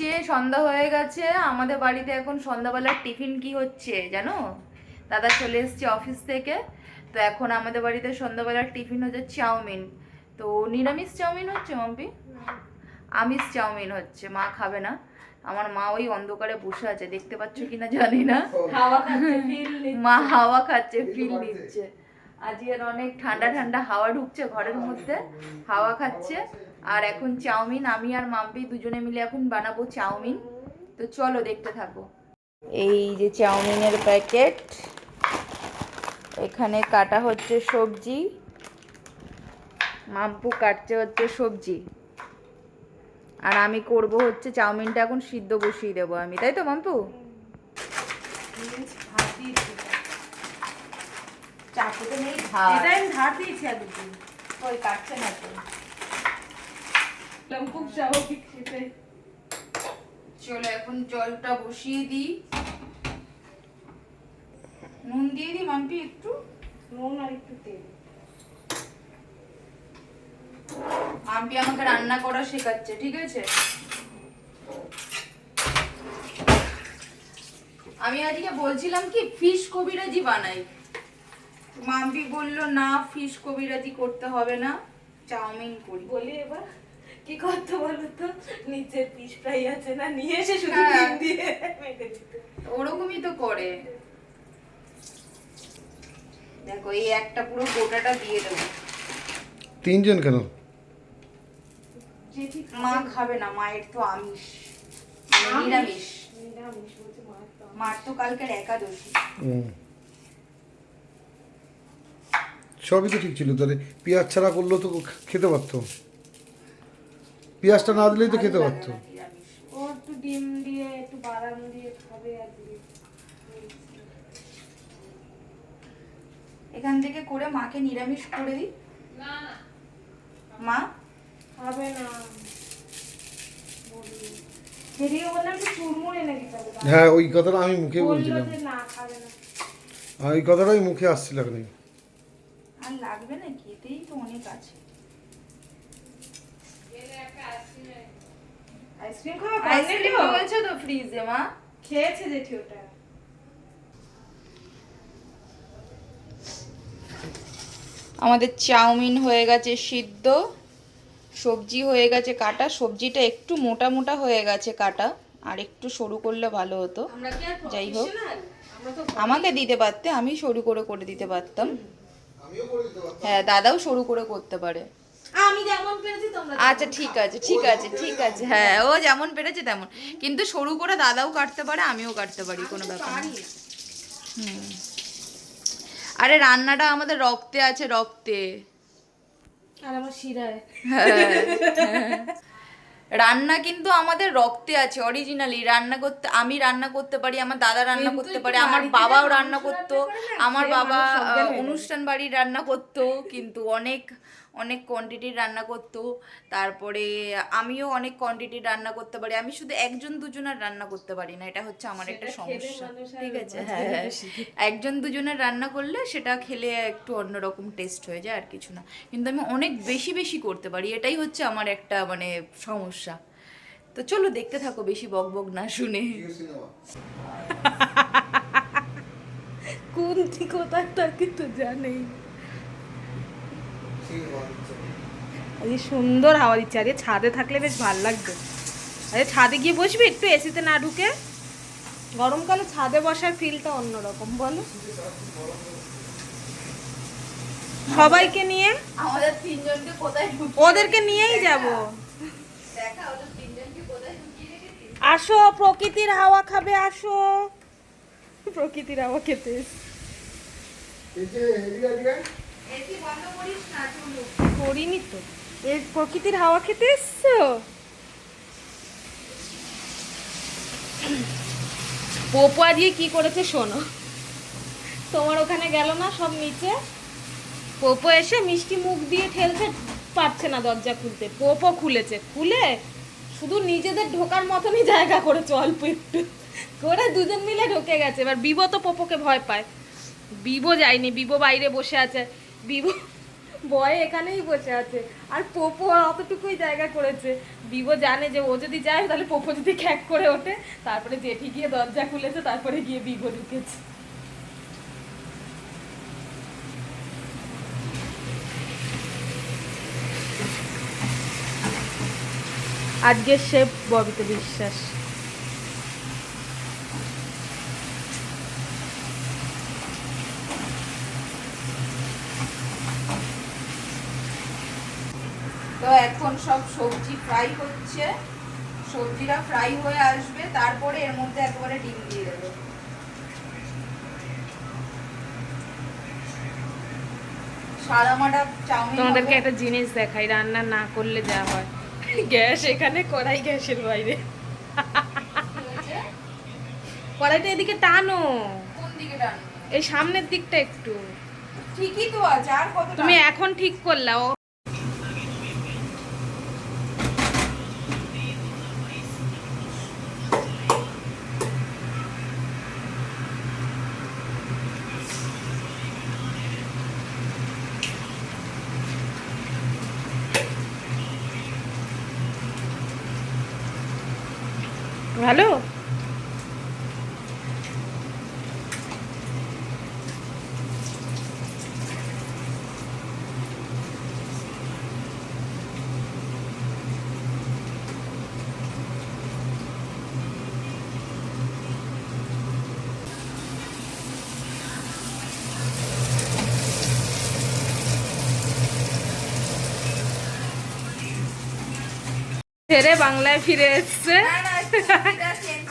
হচ্ছে সন্ধ্যা হয়ে গেছে। আমাদের বাড়িতে এখন সন্ধ্যাবেলার টিফিন কি হচ্ছে জানো? দাদা চলে এসছে অফিস থেকে। তো এখন আমাদের বাড়িতে সন্ধ্যাবেলার টিফিন হচ্ছে চাউমিন। তো নিরামিষ চাউমিন হচ্ছে মাম্পি? আমিষ চাউমিন হচ্ছে মা খাবে না। আমার মা ওই অন্ধকারে বসে আছে দেখতে পাচ্ছ কিনা জানি না। হাওয়া খাচ্ছে মা হাওয়া খাচ্ছে ফিল নিচ্ছে। আজকের অনেক ঠান্ডা ঠান্ডা হাওয়া ঢুকছে ঘরের মধ্যে। হাওয়া খাচ্ছে। আর এখন চাউমিন, আমি আর মাম্পি দুজনে মিলে এখন বানাবো চাউমিন। তো চলো দেখতে থাকো। এই যে চাউমিনের প্যাকেট, এখানে কাটা হচ্ছে সবজি, মাম্পু কাটছে হচ্ছে সবজি। আর আমি করব হচ্ছে চাউমিনটা এখন সিদ্ধ বসিয়ে দেবো আমি, তাই তো মাম্পু? চাকুতে নেই ধার দিয়েছি একদিন ওই কাটছে না তো। খুব স্বাভাবিক সেটাই চলো এখন জলটা বসিয়ে দিই। নুন দিয়ে দিই মাম্পি একটু? নুন আর একটু তেল। মাম্পি আমাকে রান্না করা শেখাচ্ছে ঠিক আছে? আমি আজকে বলছিলাম কি ফিশ কবিরাজি বানাই। মাম্পি বলল না ফিশ কবিরাজি করতে হবে না চাউমিন করি। বলি এবার। কি করতে বলো তো নিচে পিস ফ্রাই আছে না নিয়ে এসে শুধু হ্যাঁ। ডিম দিয়ে মেখে দিতে। ওরকমই তো করে। দেখো এই একটা পুরো গোটাটা দিয়ে দেবো। তিনজন কেন? মা খাবে না মায়ের তো আমিষ। মানে নিরামিষ। মার তো কালকের একাদশী। সবই তো ঠিক ছিল তাহলে পেঁয়াজ ছাড়া করলেও তো খেতে পারতো। পেঁয়াজটা না দিলেই তো খেতে পারতো। ও একটু ডিম দিয়ে একটু বাদাম দিয়ে খাবে আর এখান থেকে করে মাকে নিরামিষ করে দিই। মা? খাবে না। হবে হ্যাঁ ওই কথাটা আমি মুখে বলছিলাম। যে না খাবে না। আর ওই কথাটাই মুখে আসছিল এখন আর লাগবে না কি এতেই তো অনেক আছে। আইসক্রিম খাওয়া আইসক্রিম রয়েছে তো ফ্রিজে মা। খেয়েছে জেঠি ওটা। আমাদের চাউমিন হয়ে গেছে সিদ্ধ সবজি হয়ে গেছে কাটা সবজিটা একটু মোটা মোটা হয়ে গেছে কাটা আর একটু সরু করলে ভালো হতো। যাই হোক। আমাকে দিতে পারতে আমি সরু করে করে দিতে পারতাম। হ্যাঁ দাদাও সরু করে করতে পারে। আমি আচ্ছা ঠিক আছে ঠিক আছে ঠিক আছে। হ্যাঁ ও যেমন পেরেছে তেমন। কিন্তু সরু করে দাদাও কাটতে পারে আমিও কাটতে পারি কোনো ব্যাপার না। হুম। আরে রান্নাটা আমাদের রক্তে আছে রক্তে। আর আমার শিরায়। রান্না কিন্তু আমাদের রক্তে আছে অরিজিনালি রান্না করতে আমি রান্না করতে পারি আমার দাদা রান্না করতে পারে আমার বাবাও রান্না করতো আমার বাবা হয়ে অনুষ্ঠান বাড়ির রান্না করতো কিন্তু অনেক অনেক কোয়ান্টিটির রান্না করতো। তারপরে আমিও অনেক কোয়ান্টিটির রান্না করতে পারি। আমি শুধু একজন দুজনের রান্না করতে পারি না এটা হচ্ছে আমার একটা সমস্যা। ঠিক আছে? হ্যাঁ হ্যাঁ। একজন দুজনের রান্না করলে সেটা খেলে একটু অন্যরকম টেস্ট হয়ে যায় আর কিছু না। কিন্তু আমি অনেক বেশি বেশি করতে পারি। এটাই হচ্ছে আমার একটা মানে সমস্যা। তো চলো দেখতে থাকো বেশি বক বক না শুনে। কোন ঠিক কোথায় তাকে তো জানেই। আজকে সুন্দর হাওয়া দিচ্ছে। আজকে ছাদে থাকলে বেশ ভালো লাগবে। আরে ছাদে গিয়ে বসবি? একটু এসিতে না ঢুকে? গরমকালে ছাদে বসার ফিলটা অন্যরকম বলো। সবাইকে নিয়ে? আমাদের তিনজনকে কোথায় ওদেরকে নিয়েই যাব। আসো প্রকৃতির হাওয়া খাবে আসো। প্রকৃতির হাওয়া খেতে। করিনি তো। এই প্রকৃতির হাওয়া খেতে এসছো? পোপো আজকে কি করেছে শোনো? তোমার ওখানে গেল না সব নিচে? পোপো এসে মিষ্টি মুখ দিয়ে ঠেলছে, পারছে না দরজা খুলতে। পোপো খুলেছে। খুলে শুধু নিজেদের ঢোকার মতনই জায়গা করেছে অল্প একটু। করে দুজন মিলে ঢুকে গেছে। এবার বিবো তো পোপোকে ভয় পায়। বিবো যায়নি, বিবো বাইরে বসে আছে। বিবো বয় এখানেই বসে আছে। আর পোপো অতটুকুই জায়গা করেছে। বিবো জানে যে ও যদি যায়, তাহলে পোপো যদি খ্যাক করে ওঠে। তারপরে জেঠি গিয়ে দরজা খুলেছে, তারপরে গিয়ে বিবো ঢুকেছে। আজকের শেফ ববিতা বিশ্বাস। তো এখন সব সবজি ফ্রাই হচ্ছে। সবজিটা ফ্রাই হয়ে আসবে তারপরে এর মধ্যে একবারে ডিম দিয়ে দেবো। তোমাদেরকে একটা জিনিস দেখাই রান্না না করলে যা হয়। গ্যাস এখানে কড়াই গ্যাসের বাইরে। কড়াইটা এদিকে টানো। কোন দিকে টানবো? এই সামনের দিকটা একটু। ঠিকই তো আছে আর কত তুমি এখন ঠিক করলা ভালো? ছেড়ে বাংলায় ফিরে এসছে।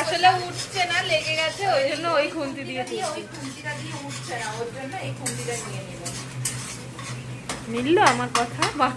আসলে উঠছে না লেগে গেছে ওই জন্য ওই খুন্তি দিয়ে। ওই খুন্তিটা দিয়ে উঠছে না ওর জন্য এই খুন্তিটা নিয়ে নিলাম মিললো আমার কথা? বাহ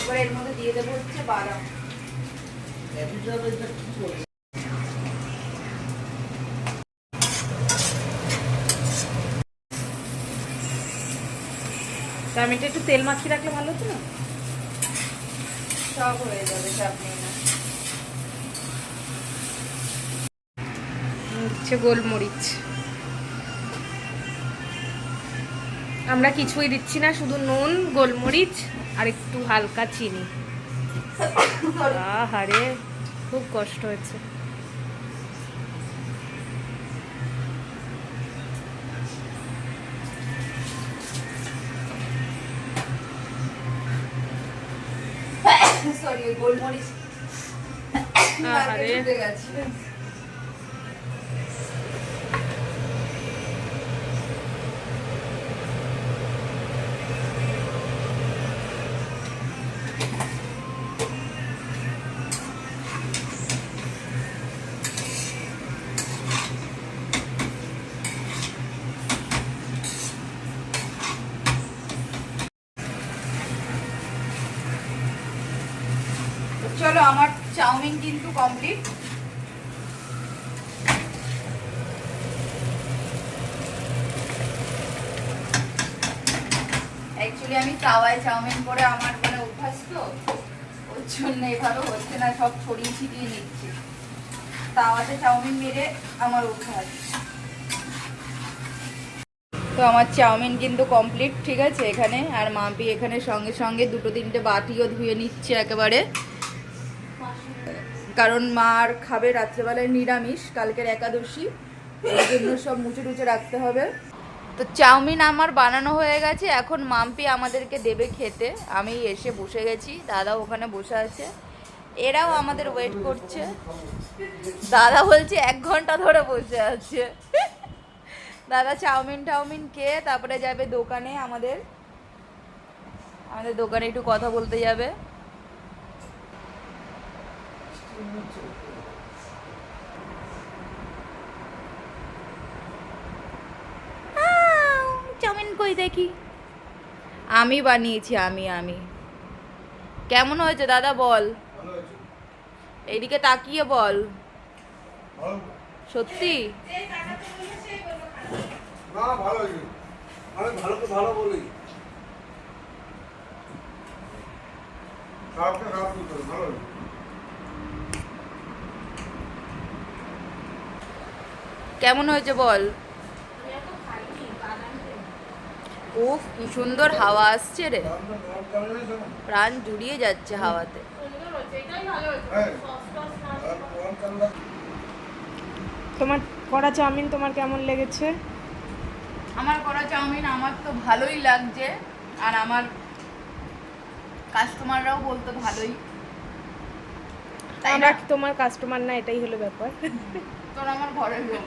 এবার এর মধ্যে দিয়ে দেবো হচ্ছে বাদাম। আমি একটু তেল মাখিয়ে রাখলে ভালো হতো না? সব হয়ে যাবে হচ্ছে গোলমরিচ। আমরা কিছুই দিচ্ছি না শুধু নুন গোলমরিচ আর একটু হালকা চিনি। আহারে খুব কষ্ট হয়েছে। সরি গোলমরিচ আহারে। ঢুকে গেছে চলো, আমার চাউমিন কিন্তু কমপ্লিট অ্যাকচুয়ালি আমি তাওয়ায় চাউমিন করে আমার মানে অভ্যাস তো, ওর জন্য এভাবে হচ্ছে না, সব ছড়িয়ে ছিটিয়ে নিচ্ছি। তাওয়াতে চাউমিন মেরে আমার অভ্যাস। তো আমার চাউমিন কিন্তু কমপ্লিট ঠিক আছে, এখানে। আর মাম্পি এখানে সঙ্গে সঙ্গে দুটো তিনটে বাটিও ধুয়ে নিচ্ছে একেবারে। কারণ মার খাবে রাত্রেবেলায় নিরামিষ, কালকের একাদশী ওই জন্য সব মুছে টুচে রাখতে হবে। তো চাউমিন আমার বানানো হয়ে গেছে, এখন মাম্পি আমাদেরকে দেবে খেতে। আমি এসে বসে গেছি, দাদা ওখানে বসে আছে। এরাও আমাদের ওয়েট করছে। দাদা বলছে, এক ঘণ্টা ধরে বসে আছে। দাদা চাউমিন টাউমিন খেয়ে তারপরে যাবে দোকানে আমাদের। আমাদের দোকানে একটু কথা বলতে যাবে। চাউমিন কই দেখি? আমি বানিয়েছি, আমি আমি। কেমন হয়েছে দাদা বল? এইদিকে তাকিয়ে বল। সত্যি? ভালো হয়েছে আমি ভালো তো ভালো বলি খারাপটা খারাপ করতে হবে, ভালো হয়েছে কেমন হয়েছে বল? উফ কি সুন্দর হাওয়া আসছে রে। প্রাণ জুড়িয়ে যাচ্ছে হাওয়াতে। তোমার করা চাউমিন তোমার কেমন লেগেছে? আমার করা চাউমিন আমার তো ভালোই লাগছে আর আমার কাস্টমাররাও বলতো ভালোই। তাই আমরা না তোমার কাস্টমার না এটাই হলো ব্যাপার। তোর আমার ঘরের লোক।